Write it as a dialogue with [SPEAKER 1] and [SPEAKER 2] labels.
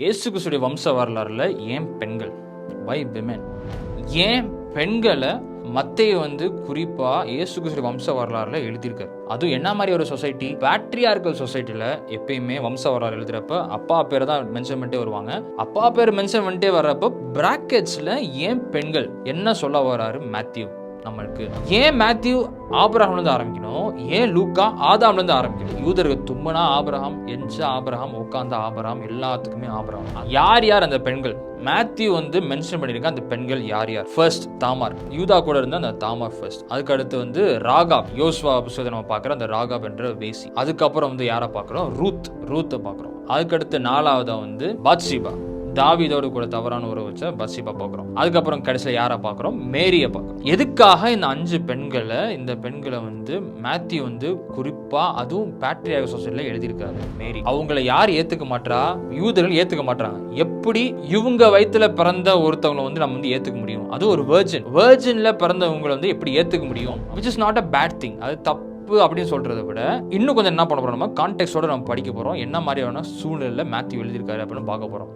[SPEAKER 1] இயேசு கிறிஸ்துடைய வம்ச வரலாறுல ஏன் பெண்கள்? வை விமென் ஏன் பெண்களை மத்தைய வந்து குறிப்பா இயேசு கிறிஸ்துடைய வம்ச வரலாறுல எழுதியிருக்காரு? அதுவும் என்ன மாதிரி ஒரு சொசைட்டி? பேட்ரியார்கல் சொசைட்டில எப்பயுமே வம்ச வரலாறு எழுதுறப்ப அப்பா பேரை தான் மென்ஷன் பண்ணிட்டே வருவாங்க. அப்பா பேர் மென்ஷன் பண்ணிட்டே வர்றப்ப பிராக்கெட்ஸ்ல ஏன் பெண்கள்? என்ன சொல்ல வர்றாரு மேத்யூ? நம்மளுக்கு. ஏன் மேத்யூ ஆபிரஹாம்ல இருந்து ஆரம்பிக்கணும்? ஏன் லூக்கா ஆதாம்ல இருந்து ஆரம்பிக்கணும்? யூதர்கள் தும்மனா ஆபரகம் எஞ்ச ஆபரகம் உட்காந்த ஆபரகம் எல்லாத்துக்குமே ஆபரகம். யார் யார் அந்த பெண்கள்? மேத்யூ வந்து மென்ஷன் பண்ணியிருக்க அந்த பெண்கள் யார் யார்? First Tamar. யூதா கூட இருந்த அந்த தாமார் ஃபர்ஸ்ட் அதுக்கு அடுத்து வந்து ராகாப் யோஸ்வா புஸ்தகத்தை நம்ம பார்க்குறோம் அந்த ராகாப் என்ற வேசி. அதுக்கப்புறம் வந்து யாரை பார்க்குறோம்? ரூத். ரூத்தை பார்க்குறோம். அதுக்கடுத்து நாலாவதா வந்து பாத்ஷிபா. தாவிதோடு கூட தவறான உறவு வச்ச பசிபா பார்க்குறோம். அதுக்கப்புறம் கடைசியில் யாரை பார்க்குறோம்? மேரியை பார்க்குறோம். எதுக்காக இந்த அஞ்சு பெண்களை இந்த பெண்களை வந்து மேத்யூ வந்து குறிப்பாக அதுவும் பேட்ரியாக சொசைட்டியில் எழுதியிருக்காரு மேரி. அவங்கள யார் ஏற்றுக்க மாட்டா யூதர்கள் ஏற்றுக்க மாட்டாங்க எப்படி இவங்க வயிற்றுல பிறந்த ஒருத்தவங்களை வந்து நம்ம வந்து ஏற்றுக்க முடியும்? அது ஒரு வேர்ஜின் வேர்ஜினில் பிறந்தவங்களை வந்து எப்படி ஏற்றுக்க முடியும்? Which is not a bad thing அது தப்பு தப்பு அப்படின்னு சொல்கிறத விட இன்னும் கொஞ்சம் என்ன பண்ண போறோம் நம்ம? கான்டெக்ட்டோட நம்ம படிக்க போறோம். என்ன மாதிரியான சூழ்நிலையில மேத்யூ எழுதியிருக்காரு அப்படின்னு பார்க்க போறோம்.